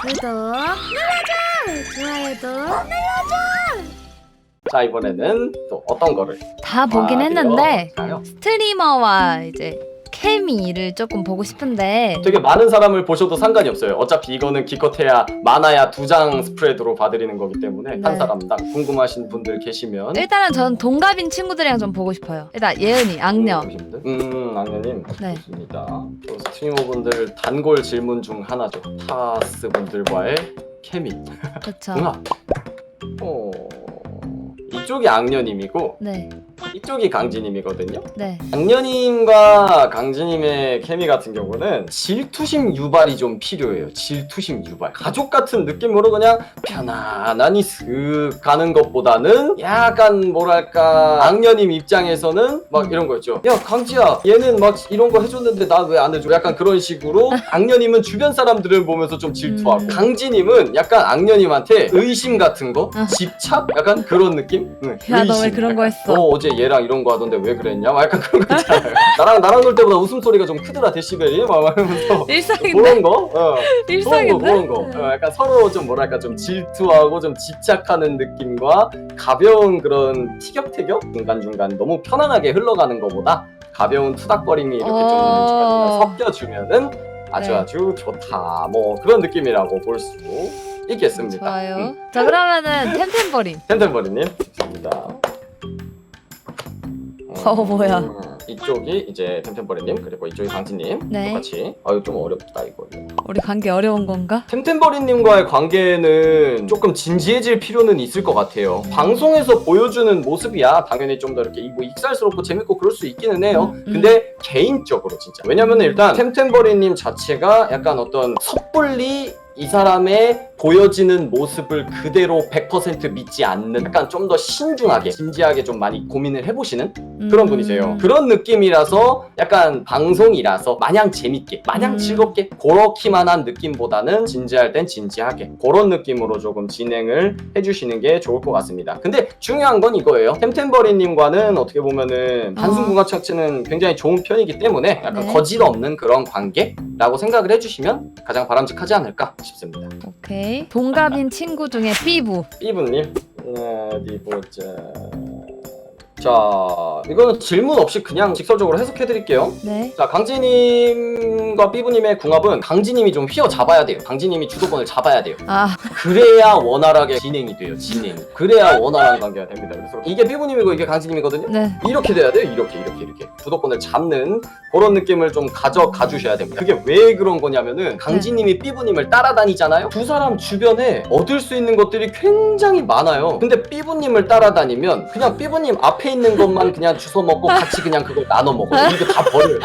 구독 눌러줘 좋아요도 눌러줘 자 이번에는 또 어떤 거를 다 보긴 아, 했는데 볼까요? 스트리머와 이제 케미를 조금 보고 싶은데 되게 많은 사람을 보셔도 상관이 없어요. 어차피 이거는 기껏해야 많아야 두 장 스프레드로 봐드리는 거기 때문에 네. 한 사람당 궁금하신 분들 계시면 일단은 전 동갑인 친구들이랑 좀 보고 싶어요 일단 예은이 악녀 분들? 음 악녀님 네. 좋습니다. 또 스트리머분들 단골 질문 중 하나죠. 타스 분들과의 케미 그쵸 궁합. 어 이쪽이 악녀님이고 네 이쪽이 강지님이거든요. 네. 악녀님과 강지님의 케미 같은 경우는 질투심 유발이 좀 필요해요. 질투심 유발. 가족 같은 느낌으로 그냥 편안하니 슥 가는 것보다는 약간 뭐랄까 악녀님 입장에서는 막 이런 거 있죠. 야 강지야 얘는 막 이런 거 해줬는데 나 왜 안 해줘? 약간 그런 식으로 악녀님은 주변 사람들을 보면서 좀 질투하고 음. 강지님은 약간 악녀님한테 의심 같은 거, 어. 집착? 약간 그런 느낌? 응, 야, 너 왜 의심. 그런 거 했어? 너 어제 얘랑 이런 거 하던데 왜 그랬냐? 막 약간 그런 거 있잖아요. 나랑 나랑 놀 때보다 웃음소리가 좀 크더라 데시벨이 막 이러면서 일상인데? 그런 거? 어. 그런 거 일상인데? 그런 거 어, 약간 서로 좀 뭐랄까 좀 질투하고 좀 집착하는 느낌과 가벼운 그런 티격태격 중간중간 너무 편안하게 흘러가는 것보다 가벼운 투닥거림이 이렇게 어. 좀 중간중간 섞여주면은 아주 네. 아주 좋다 뭐 그런 느낌이라고 볼 수 있겠습니다 좋아요 음. 자 그러면은 템템버린 텐텐버리님 좋습니다 어, 뭐야. 음, 이쪽이 이제 템템버리님 그리고 이쪽이 강진님 네. 똑같이 아유 좀 어렵다 이거 우리 관계 어려운 건가? 템템버리님과의 관계는 조금 진지해질 필요는 있을 것 같아요. 방송에서 보여주는 모습이야 당연히 좀 더 이렇게 뭐 익살스럽고 재밌고 그럴 수 있기는 해요. 음, 음. 근데 개인적으로 진짜 왜냐면 일단 템템버리님 자체가 약간 어떤 섣불리 이 사람의 보여지는 모습을 그대로 100% 믿지 않는 약간 좀 더 신중하게 진지하게 좀 많이 고민을 해보시는 그런 음. 분이세요. 그런 느낌이라서 약간 방송이라서 마냥 재밌게, 마냥 음. 즐겁게 그렇기만 한 느낌보다는 진지할 땐 진지하게 그런 느낌으로 조금 진행을 해주시는 게 좋을 것 같습니다. 근데 중요한 건 이거예요. 템템버리님과는 어떻게 보면은 단순궁합 자체는 굉장히 좋은 편이기 때문에 약간 네. 거짓 없는 그런 관계라고 생각을 해주시면 가장 바람직하지 않을까 싶습니다. 오케이. 동갑인 친구 중에 삐부. 삐부님 어디 보자. 자, 이거는 질문 없이 그냥 직설적으로 해석해 드릴게요. 네 자, 강진님과 삐부님의 궁합은 강진님이 좀 휘어잡아야 돼요. 강진님이 주도권을 잡아야 돼요. 아, 그래야 원활하게 진행이 돼요. 진행이. 그래야 원활한 관계가 됩니다. 그래서 이게 삐부님이고 이게 강진님이거든요. 네. 이렇게 돼야 돼요. 이렇게 이렇게 이렇게 주도권을 잡는 그런 느낌을 좀 가져가 주셔야 됩니다. 그게 왜 그런 거냐면은 강진님이 삐부님을 따라다니잖아요. 두 사람 주변에 얻을 수 있는 것들이 굉장히 많아요. 근데 삐부님을 따라다니면 그냥 삐부님 앞에 있는 것만 그냥 주워 먹고 같이 그냥 그걸 나눠 먹어요. 이거 다 버려요.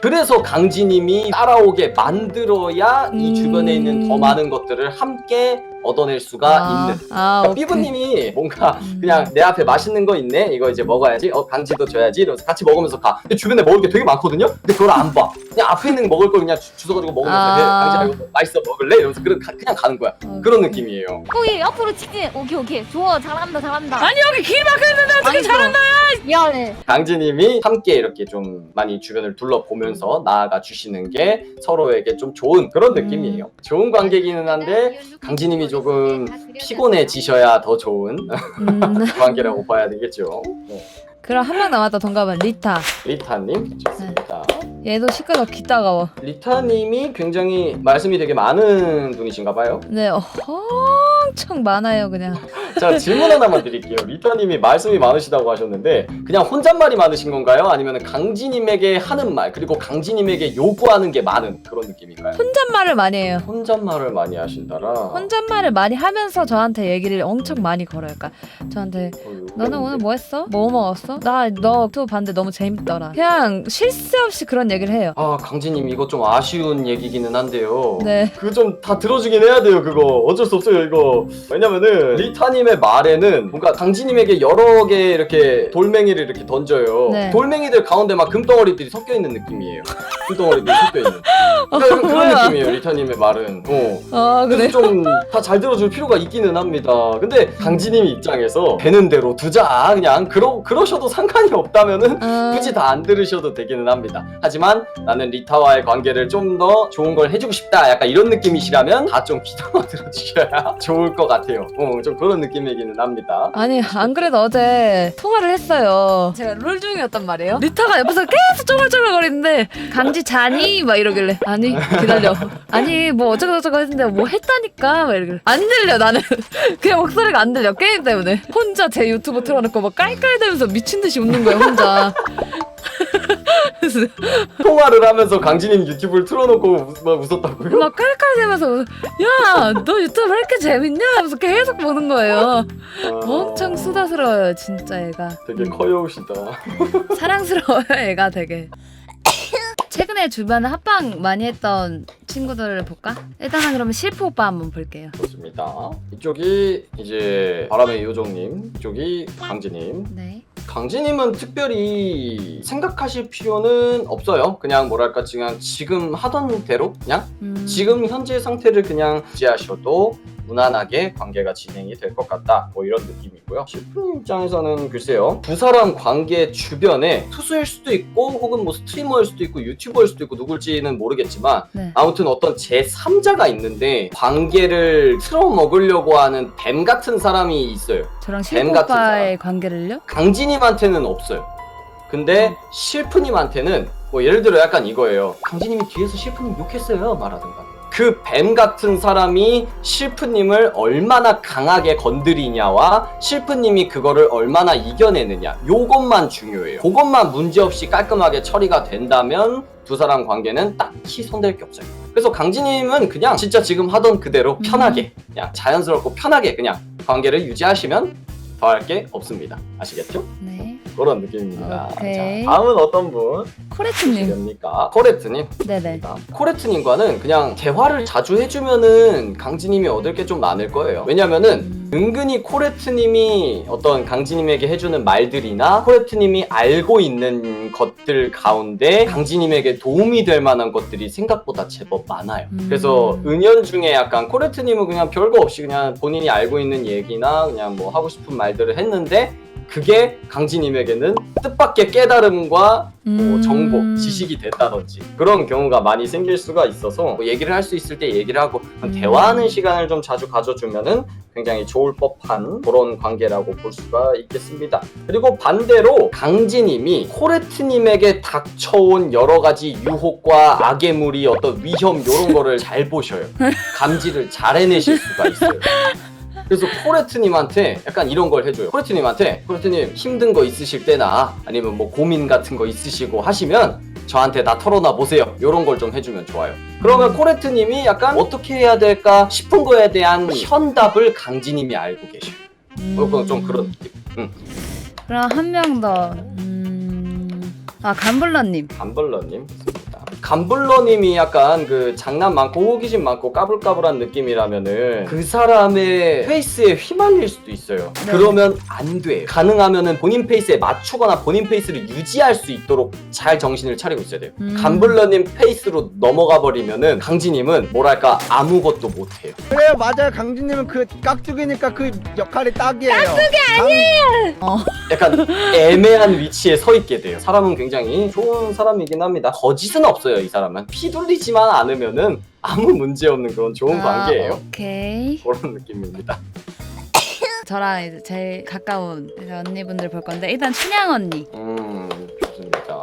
그래서 강진님이 따라오게 만들어야 이 음. 주변에 있는 더 많은 것들을 함께 얻어낼 수가 아, 있는. 아, 그러니까 오케이. 삐부님이 뭔가 음. 그냥 내 앞에 맛있는 거 있네 이거 이제 먹어야지 어 강지도 줘야지 이러면서 같이 먹으면서 가 근데 주변에 먹을 게 되게 많거든요 근데 그걸 안봐 그냥 앞에 있는 거 먹을 걸 그냥 주, 주워가지고 먹으면서 아. 해 강지야 이거 맛있어 먹을래 이러면서 그냥, 가, 그냥 가는 거야 오케이. 그런 느낌이에요 거기 앞으로 직진. 오케이 오케이. 좋아 잘한다 잘한다. 아니 여기 길 막혔는데 어떻게 잘한다 미안해. 강지님이 함께 이렇게 좀 많이 주변을 둘러보면서 나아가 주시는 게 서로에게 좀 좋은 그런 음. 느낌이에요 좋은 관계기는 한데 강지님이 조금 피곤해지셔야 더 좋은 음, 관계라고 봐야 되겠죠? 네. 그럼 한 명 남았다 동갑은. 리타. 리타님? 좋습니다. 얘도 시끄러 귀 따가워. 리타님이 굉장히 말씀이 되게 많은 분이신가 봐요. 네 어, 엄청 많아요 그냥 자 질문 하나만 드릴게요. 리타님이 말씀이 많으시다고 하셨는데 그냥 혼잣말이 많으신 건가요? 아니면 강지님에게 하는 말 그리고 강지님에게 요구하는 게 많은 그런 느낌인가요? 혼잣말을 많이 해요 혼잣말을 많이 하신다라. 혼잣말을 많이 하면서 저한테 얘기를 엄청 많이 걸어요 그러니까 저한테 어, 너는 오늘 뭐 했어? 뭐 먹었어? 나 너 유튜브 봤는데 너무 재밌더라 그냥 쉴 새 없이 그런 얘기를 해요 아 강지님 이거 좀 아쉬운 얘기기는 한데요. 네 그거 좀 다 들어주긴 해야 돼요 그거 어쩔 수 없어요 이거 왜냐면은 리타님의 말에는 뭔가 강진님에게 여러 개 이렇게 돌멩이를 이렇게 던져요. 네. 돌멩이들 가운데 막 금덩어리들이 섞여 있는 느낌이에요. 금덩어리들이 섞여 있는. 그런, 그런 뭐야. 느낌이에요. 리타님의 말은. 어. 아 그래? 그래서 좀 다 잘 들어줄 필요가 있기는 합니다. 근데 강진님 입장에서 되는 대로 두자 그냥 그러 그러셔도 상관이 없다면은 아, 굳이 다 안 들으셔도 되기는 합니다. 하지만 나는 리타와의 관계를 좀 더 좋은 걸 해주고 싶다. 약간 이런 느낌이시라면 다 좀 귀담아 들어주셔야 좋을 것 같아요. 어, 좀 그런 느낌이기는 합니다. 아니 안 그래도 어제 통화를 했어요. 제가 롤 중이었단 말이에요. 리타가 옆에서 계속 쫄글쫄글거리는데 강지 자니? 막 이러길래 아니 기다려. 아니 뭐 어쩌고 저쩌고 했는데 뭐 했다니까 막 이러길래 안 들려 나는 그냥 목소리가 안 들려 게임 때문에 혼자 제 유튜브 틀어놓고 막 깔깔대면서 미친 듯이 웃는 거예요 혼자. 그래서 통화를 하면서 강진님 유튜브를 틀어놓고 웃, 막 웃었다고요? 막 깔깔대면서 야 너 유튜브 왜 이렇게 재밌냐 하면서 계속 보는 거예요. 엄청 수다스러워요 진짜 얘가. 아, 되게 커요우시다. 사랑스러워요 애가 되게 최근에 주변에 합방 많이 했던 친구들을 볼까? 일단은 그러면 실프 오빠 한번 볼게요 좋습니다. 이쪽이 이제 바람의 요정님, 이쪽이 강진님. 네 강진님은 특별히 생각하실 필요는 없어요. 그냥 뭐랄까 그냥 지금 하던 대로 그냥 음, 지금 현재 상태를 그냥 유지하셔도 무난하게 관계가 진행이 될 것 같다. 뭐 이런 느낌이고요. 셰프님 입장에서는 글쎄요. 두 사람 관계 주변에 투수일 수도 있고 혹은 뭐 스트리머일 수도 있고 유튜버일 수도 있고 누굴지는 모르겠지만 네. 아무튼 어떤 제3자가 있는데 관계를 틀어먹으려고 하는 뱀 같은 사람이 있어요. 저랑 뱀 같은 오빠의 관계를요? 강진님한테는 없어요. 근데 실프님한테는 뭐 예를 들어 약간 이거예요. 강진님이 뒤에서 실프님 욕했어요. 말하든가. 그 뱀 같은 사람이 실프님을 얼마나 강하게 건드리냐와 실프님이 그거를 얼마나 이겨내느냐 요것만 중요해요. 그것만 문제없이 깔끔하게 처리가 된다면 두 사람 관계는 딱히 손댈 게 없어요. 그래서 강진님은 그냥 진짜 지금 하던 그대로 편하게 그냥 자연스럽고 편하게 그냥 관계를 유지하시면 더할 게 없습니다. 아시겠죠? 네 그런 느낌입니다. 오케이. 자, 다음은 어떤 분 코레트님 됩니까? 코레트님. 네네 코레트님과는 그냥 대화를 자주 해주면은 강진님이 얻을 게 좀 많을 거예요. 왜냐면은 음, 은근히 코레트님이 어떤 강진님에게 해주는 말들이나 코레트님이 알고 있는 것들 가운데 강진님에게 도움이 될 만한 것들이 생각보다 제법 많아요. 음. 그래서 은연 중에 약간 코레트님은 그냥 별거 없이 그냥 본인이 알고 있는 얘기나 그냥 뭐 하고 싶은 말들을 했는데 그게 강진님에게는 뜻밖의 깨달음과 뭐 음. 정보, 지식이 됐다든지 그런 경우가 많이 생길 수가 있어서 뭐 얘기를 할 수 있을 때 얘기를 하고 음. 대화하는 시간을 좀 자주 가져주면은 굉장히 좋을 법한 그런 관계라고 볼 수가 있겠습니다. 그리고 반대로 강진님이 코레트님에게 닥쳐온 여러 가지 유혹과 악의 무리 어떤 위험 이런 거를 잘 보셔요. 감지를 잘 해내실 수가 있어요. 그래서 코레트님한테 약간 이런 걸 해줘요. 코레트님한테 코레트님 힘든 거 있으실 때나 아니면 뭐 고민 같은 거 있으시고 하시면 저한테 다 털어놔 보세요. 이런 걸 좀 해주면 좋아요. 그러면 코레트님이 약간 어떻게 해야 될까 싶은 거에 대한 현답을 강진님이 알고 계셔요. 어, 좀 그런 느낌. 응. 그럼 한 명 더 음... 아 감블러님 있습니다. 감블러님이 약간 그 장난 많고 호기심 많고 까불까불한 느낌이라면은 그 사람의 페이스에 휘말릴 수도 있어요. 네. 그러면 안 돼. 가능하면은 본인 페이스에 맞추거나 본인 페이스를 유지할 수 있도록 잘 정신을 차리고 있어야 돼요. 음. 감블러님 페이스로 넘어가 버리면은 강진님은 뭐랄까 아무것도 못해요. 그래요 맞아요 강진님은 그 깍두기니까 그 역할이 딱이에요 깍두기 약간 애매한 위치에 서 있게 돼요. 사람은 굉장히 좋은 사람이긴 합니다. 거짓은 없어요, 이 사람은. 피둘리지만 않으면은 아무 문제 없는 그런 좋은 아, 관계예요. 오케이 그런 느낌입니다. 저랑 이제 제일 가까운 이제 언니분들 볼 건데 일단 춘향 언니 음, 좋습니다.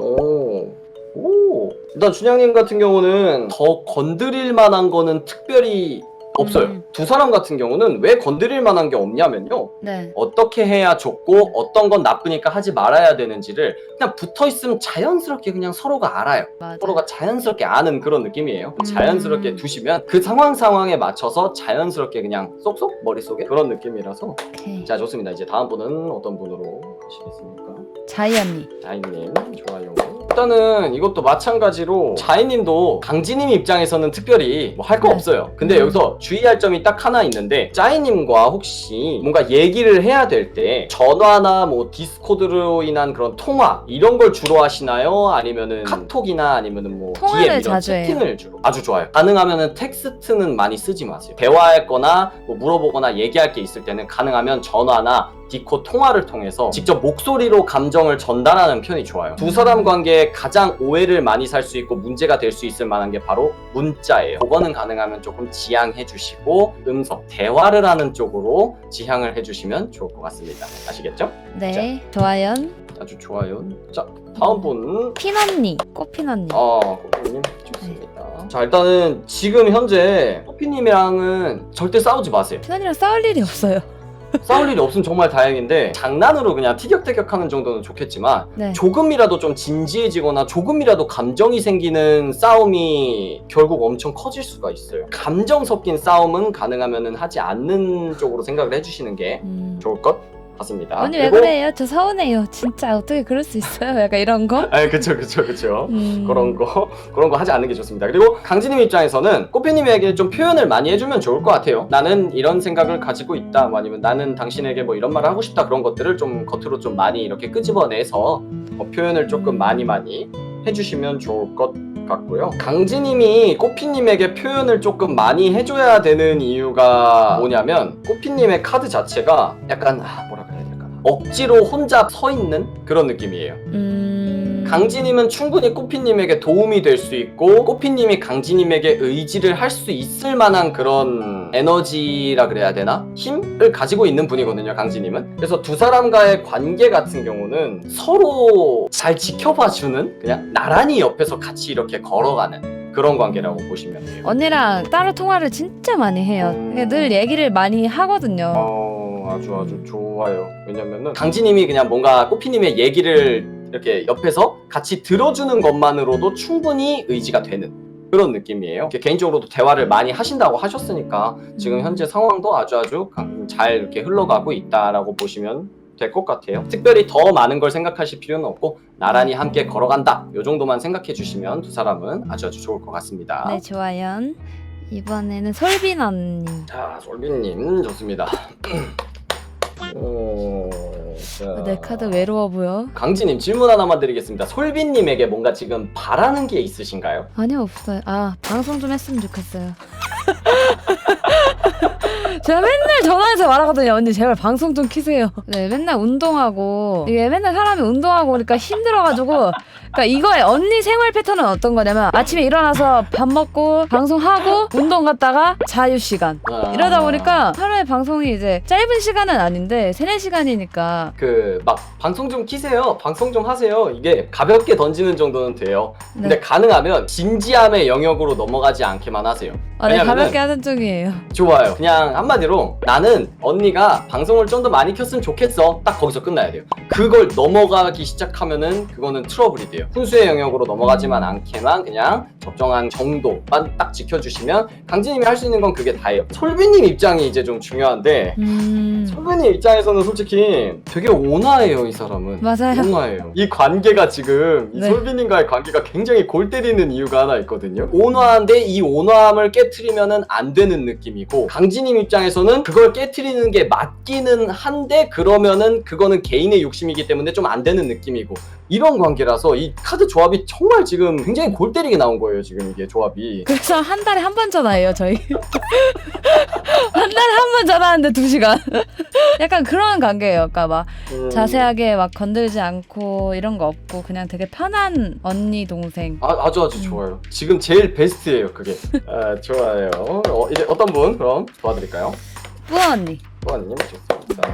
오. 오. 일단 춘향님 같은 경우는 더 건드릴 만한 거는 특별히 없어요. 음. 두 사람 같은 경우는 왜 건드릴 만한 게 없냐면요. 네 어떻게 해야 좋고 어떤 건 나쁘니까 하지 말아야 되는지를 그냥 붙어 있으면 자연스럽게 그냥 서로가 알아요. 맞아 서로가 자연스럽게 아는 그런 느낌이에요. 음. 자연스럽게 두시면 그 상황 상황에 맞춰서 자연스럽게 그냥 쏙쏙 머릿속에 그런 느낌이라서 오케이 자 좋습니다. 이제 다음 분은 어떤 분으로 하시겠습니까? 자이 언니 자이님 좋아요. 일단 일단은 이것도 마찬가지로 자이님도 강진님 입장에서는 특별히 뭐 할 거 네. 없어요. 근데 음. 여기서 주의할 점이 딱 하나 있는데 짜이님과 혹시 뭔가 얘기를 해야 될 때 전화나 뭐 디스코드로 인한 그런 통화 이런 걸 주로 하시나요? 아니면은 카톡이나 아니면은 뭐 통화를 DM 이런 자주 해요. 채팅을 주로 아주 좋아요. 가능하면은 텍스트는 많이 쓰지 마세요. 대화할 거나 뭐 물어보거나 얘기할 게 있을 때는 가능하면 전화나 디코 통화를 통해서 직접 목소리로 감정을 전달하는 편이 좋아요. 두 사람 관계에 가장 오해를 많이 살 수 있고 문제가 될 수 있을 만한 게 바로 문자예요. 그거는 가능하면 조금 지양해 주시고 음성, 대화를 하는 쪽으로 지향을 해 주시면 좋을 것 같습니다. 아시겠죠? 네, 좋아요. 아주 좋아요. 자, 다음 분. 핀언니, 꽃핀언니. 어, 코피님 좋습니다. 자, 일단은 지금 현재 코피님이랑은 절대 싸우지 마세요. 핀언니랑 싸울 일이 없어요. 싸울 일이 없으면 정말 다행인데 장난으로 그냥 티격태격하는 정도는 좋겠지만 네. 조금이라도 좀 진지해지거나 조금이라도 감정이 생기는 싸움이 결국 엄청 커질 수가 있어요. 감정 섞인 싸움은 가능하면 하지 않는 쪽으로 생각을 해주시는 게 음. 좋을 것 같습니다. 언니 왜 그래요? 저 서운해요. 진짜 어떻게 그럴 수 있어요? 약간 이런 거? 아, 그쵸, 그쵸, 그쵸. 음. 그런 거 그런 거 하지 않는 게 좋습니다. 그리고 강진님 입장에서는 꼬피님에게 좀 표현을 많이 해주면 좋을 것 같아요. 나는 이런 생각을 가지고 있다, 뭐 아니면 나는 당신에게 뭐 이런 말을 하고 싶다 그런 것들을 좀 겉으로 좀 많이 이렇게 끄집어내서 어, 표현을 조금 많이 많이 해주시면 좋을 것 같고요. 강진님이 꼬피님에게 표현을 조금 많이 해줘야 되는 이유가 뭐냐면 꼬피님의 카드 자체가 약간 아, 뭐라 그래야 될까 억지로 혼자 서 있는 그런 느낌이에요. 음. 강진님은 충분히 꼬피님에게 도움이 될 수 있고 꼬피님이 강진님에게 의지를 할 수 있을 만한 그런 에너지라 그래야 되나? 힘을 가지고 있는 분이거든요 강진님은 그래서 두 사람과의 관계 같은 경우는 서로 잘 지켜봐주는 그냥 나란히 옆에서 같이 이렇게 걸어가는 그런 관계라고 보시면 돼요 언니랑 따로 통화를 진짜 많이 해요. 그러니까 늘 얘기를 많이 하거든요. 어, 아주 아주 좋아요. 왜냐면은 강진님이 그냥 뭔가 꼬피님의 얘기를 이렇게 옆에서 같이 들어주는 것만으로도 충분히 의지가 되는 그런 느낌이에요. 이렇게 개인적으로도 대화를 많이 하신다고 하셨으니까 지금 현재 상황도 아주 아주 강- 잘 이렇게 흘러가고 있다라고 보시면 될 것 같아요. 특별히 더 많은 걸 생각하실 필요는 없고 나란히 함께 걸어간다. 요 정도만 생각해 주시면 두 사람은 아주 아주 좋을 것 같습니다. 네, 좋아요. 이번에는 솔빈 언니. 자, 솔빈님 좋습니다. 어, 자. 아, 내 카드 외로워 보여. 강진님 질문 하나만 드리겠습니다. 솔빈님에게 뭔가 지금 바라는 게 있으신가요? 아니요, 없어요. 아, 방송 좀 했으면 좋겠어요. 제가 맨날 전화해서 말하거든요. 언니 제발 방송 좀 키세요. 네, 맨날 운동하고 이게 맨날 사람이 운동하고 그러니까 힘들어가지고 그러니까 이거의 언니 생활 패턴은 어떤 거냐면 아침에 일어나서 밥 먹고 방송하고 운동 갔다가 자유 시간 아, 이러다 보니까 하루에 방송이 이제 짧은 시간은 아닌데 세네 시간이니까 그 막 방송 좀 키세요. 방송 좀 하세요. 이게 가볍게 던지는 정도는 돼요. 근데 네. 가능하면 진지함의 영역으로 넘어가지 않게만 하세요. 아, 네, 왜냐면은- 가볍게 하는 중이에요. 좋아요. 그냥 한마디로 나는 언니가 방송을 좀 더 많이 켰으면 좋겠어. 딱 거기서 끝나야 돼요. 그걸 넘어가기 시작하면은 그거는 트러블이 돼요. 훈수의 영역으로 넘어가지만 않게만 그냥 적정한 정도만 딱 지켜주시면 강진님이 할 수 있는 건 그게 다예요. 솔비님 입장이 이제 좀 중요한데 음, 솔비님 입장에서는 솔직히 되게 온화해요 이 사람은. 맞아요. 온화해요. 이 관계가 지금 이 네. 솔비님과의 관계가 굉장히 골 때리는 이유가 하나 있거든요. 온화한데 이 온화함을 깨트리면은 안 되는 느낌이고 강진님 입장에서는 그걸 깨트리는 게 맞기는 한데 그러면은 그거는 개인의 욕심이기 때문에 좀 안 되는 느낌이고 이런 관계라서 이 카드 조합이 정말 지금 굉장히 골 때리게 나온 거예요 지금 이게 조합이. 그래서 한 달에 한 번 전화해요 저희 한 달에 한 번 전화하는데 두 시간 약간 그런 관계예요 그러니까 막 음. 자세하게 막 건들지 않고 이런 거 없고 그냥 되게 편한 언니 동생 아, 아주 아주 좋아요. 지금 제일 베스트예요 그게. 아, 좋아요. 어, 이제 어떤 분 그럼 도와드릴까요? 뿌아 언니 뿌아님 좋습니다.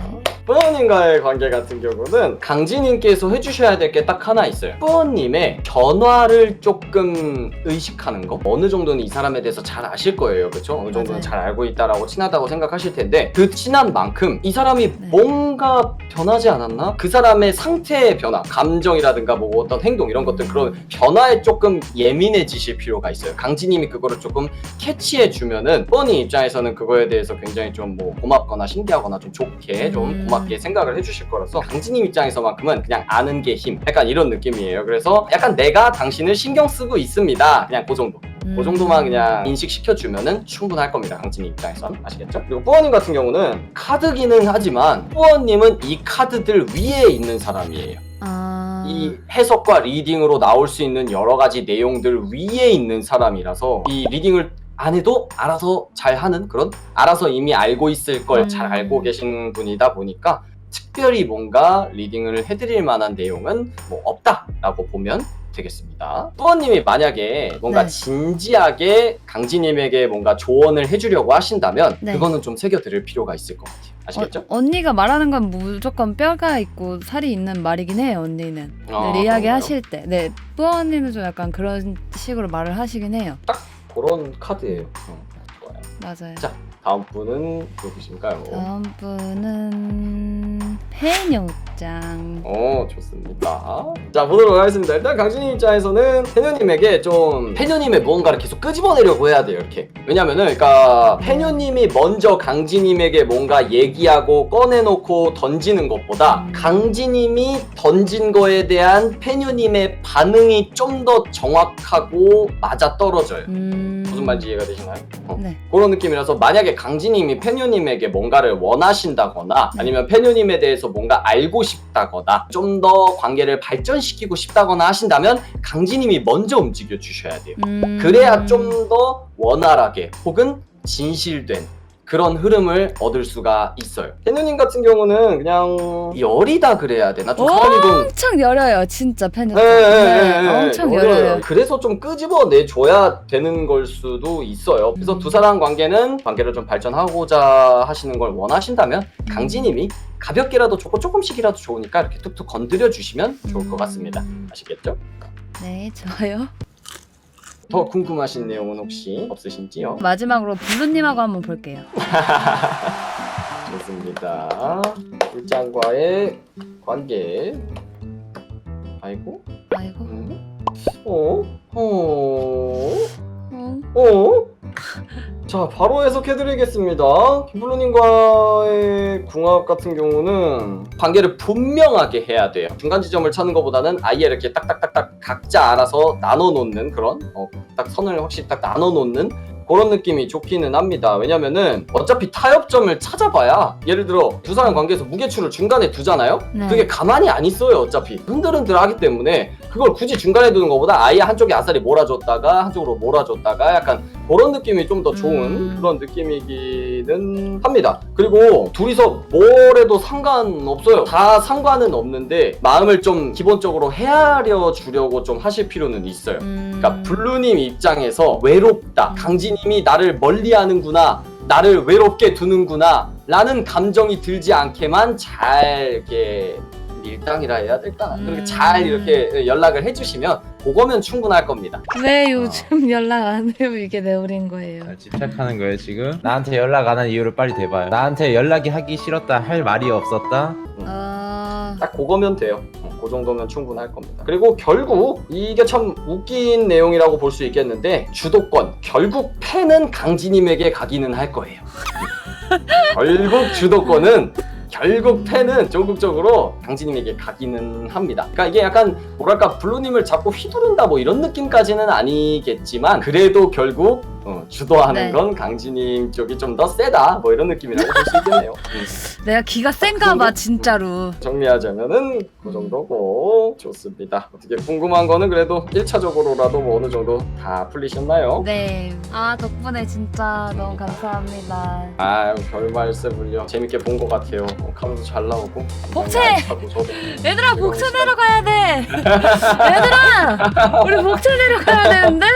뿌아님과의 관계 같은 경우는 강진님께서 해주셔야 될 게 딱 하나 있어요. 뿌아님의 변화를 조금 의식하는 거. 어느 정도는 이 사람에 대해서 잘 아실 거예요, 그렇죠? 어느 정도는 맞아요. 잘 알고 있다라고 친하다고 생각하실 텐데 그 친한 만큼 이 사람이 네. 뭔가 변하지 않았나? 그 사람의 상태의 변화, 감정이라든가 뭐 어떤 행동 이런 것들 그런 변화에 조금 예민해지실 필요가 있어요. 강진님이 그거를 조금 캐치해 주면은 뻔히 입장에서는 그거에 대해서 굉장히 좀 뭐 고맙거나 신기하거나 좀 좋게 좀 음. 맞게 생각을 해주실 거라서 강진님 입장에서만큼은 그냥 아는 게 힘. 약간 이런 느낌이에요. 그래서 약간 내가 당신을 신경 쓰고 있습니다. 그냥 그 정도. 음. 그 정도만 그냥 인식시켜주면은 충분할 겁니다. 강진님 입장에선. 아시겠죠? 그리고 뿌어님 같은 경우는 카드기는 하지만 뿌어님은 이 카드들 위에 있는 사람이에요. 아... 이 해석과 리딩으로 나올 수 있는 여러 가지 내용들 위에 있는 사람이라서 이 리딩을 안 해도 알아서 잘 하는 그런 알아서 이미 알고 있을 걸 음. 잘 알고 계신 분이다 보니까 특별히 뭔가 리딩을 해드릴 만한 내용은 뭐 없다라고 보면 되겠습니다. 뚜어님이 만약에 뭔가 네. 진지하게 강진님에게 뭔가 조언을 해주려고 하신다면 네. 그거는 좀 새겨드릴 필요가 있을 것 같아요. 아시겠죠? 어, 언니가 말하는 건 무조건 뼈가 있고 살이 있는 말이긴 해요 언니는 아, 네, 이야기 그런가요? 하실 때네 뿌어 언니는 좀 약간 그런 식으로 말을 하시긴 해요 그런 카드예요. 어, 좋아요. 맞아요 자, 다음 분은 누구신가요? 다음 분은 폐녀짱 어, 좋습니다. 자, 보도록 하겠습니다. 일단 강진님 입장에서는 페녀님에게 좀 페녀님의 무언가를 계속 끄집어내려고 해야 돼요, 이렇게. 왜냐면은, 그러니까 페녀님이 먼저 강진님에게 뭔가 얘기하고 꺼내놓고 던지는 것보다 음. 강진님이 던진 거에 대한 페녀님의 반응이 좀 더 정확하고 맞아 떨어져요. 음... 무슨 말인지 이해가 되시나요? 어. 네 그런 느낌이라서 만약에 강진님이 페뇨님에게 뭔가를 원하신다거나 네. 아니면 페뇨님에 대해 서 뭔가 알고 싶다거나 좀 더 관계를 발전시키고 싶다거나 하신다면 강진님이 먼저 움직여 주셔야 돼요. 음... 그래야 좀 더 원활하게 혹은 진실된 그런 흐름을 얻을 수가 있어요. 페뇨님 같은 경우는 그냥 열이다 그래야 되나? 좀 사람이 좀 엄청 열어요 진짜 폐녀짱 네, 네, 네, 엄청 열어요. 열어요 그래서 좀 끄집어 내줘야 되는 걸 수도 있어요. 그래서 음. 두 사람 관계는 관계를 좀 발전하고자 하시는 걸 원하신다면 음. 강진님이 가볍게라도 좋고 조금씩이라도 좋으니까 이렇게 툭툭 건드려 주시면 좋을 것 같습니다. 음. 아시겠죠? 네 좋아요 더 궁금하신 내용은 혹시 없으신지요? 마지막으로 블루님하고 한번 볼게요 좋습니다. 불장과의 관계. 아이고. 아이고 음. 어? 어? 어? 어? 자, 바로 해석해드리겠습니다. 김블루님과의 궁합 같은 경우는 관계를 분명하게 해야 돼요. 중간 지점을 찾는 것보다는 아예 이렇게 딱딱딱딱 각자 알아서 나눠 놓는 그런 어, 딱 선을 확실히 딱 나눠 놓는 그런 느낌이 좋기는 합니다. 왜냐면은 어차피 타협점을 찾아봐야 예를 들어 두 사람 관계에서 무게추를 중간에 두잖아요. 네. 그게 가만히 안 있어요. 어차피 흔들흔들하기 때문에 그걸 굳이 중간에 두는 것보다 아예 한쪽에 아싸리 몰아줬다가 한쪽으로 몰아줬다가 약간 그런 느낌이 좀 더 좋은 음. 그런 느낌이기는 합니다. 그리고 둘이서 뭘 해도 상관없어요. 다 상관은 없는데 마음을 좀 기본적으로 헤아려 주려고 좀 하실 필요는 있어요. 음... 그러니까 블루님 입장에서 외롭다. 음. 강진 님이 나를 멀리 하는구나. 나를 외롭게 두는구나. 라는 감정이 들지 않게만 잘 이렇게 밀당이라 해야 될까? 그렇게 음. 잘 이렇게 연락을 해주시면 그거면 충분할 겁니다. 왜 요즘 연락 안 해요? 이게 내버린 거예요. 잘 집착하는 거예요 지금? 나한테 연락 안 한 이유를 빨리 대봐요 나한테 연락이 하기 싫었다 할 말이 없었다? 아, 딱 그거면 돼요. 어, 그 정도면 충분할 겁니다. 그리고 결국 이게 참 웃긴 내용이라고 볼 수 있겠는데 주도권 결국 패는 강진님에게 가기는 할 거예요. 결국 주도권은 결국 패는 전국적으로 강진님에게 가기는 합니다. 그러니까 이게 약간 뭐랄까 블루님을 자꾸 휘두른다 뭐 이런 느낌까지는 아니겠지만 그래도 결국 어, 주도하는 네. 건 강진님 쪽이 좀 더 세다 뭐 이런 느낌이라고 볼 수 있겠네요. 음. 내가 기가 센가 봐 진짜로. 정리하자면은 그 정도고 좋습니다. 어떻게 궁금한 거는 그래도 1차적으로라도 뭐 어느 정도 다 풀리셨나요? 네. 아 덕분에 진짜 너무 감사합니다. 아유 별 말씀을요. 재밌게 본 것 같아요. 어, 카드도 잘 나오고. 복채! 저도. 얘들아 복채 내려가야 돼. 얘들아 우리 복채 내려가야 되는데?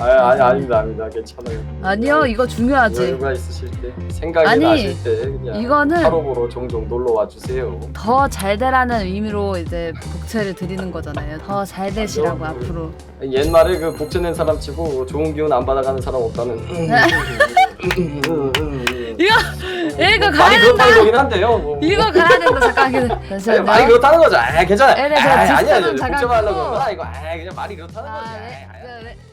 아 아니 아닙니다 아닙니다 괜찮아요. 아니요 이거 중요하지. 여유가 있으실 때 생각이 아니, 나실 때 그냥 이거는 하루 보러 종종 놀러 와 주세요. 더 잘 되라는 의미로 이제 복채를 드리는 거잖아요. 더 잘 되시라고 맞아. 앞으로. 옛말에 그 복채 낸 사람 치고 좋은 기운 안 받아가는 사람 없다는. 이거 이거 많이 가야 된다. 그렇다는 거긴 한데요. 뭐. 이거 가야 된다 잠깐 기다려. 아니, 잠시만요. 말이 그렇다는 거죠. 아, 괜찮아. 네, 네, 아, 제가 디스크는. 잠깐 복잡하려고 끄고. 그런 거야. 이거, 아, 그냥 말이 그렇다는 거지. 아, 아, 네, 아, 그, 매- 매니저님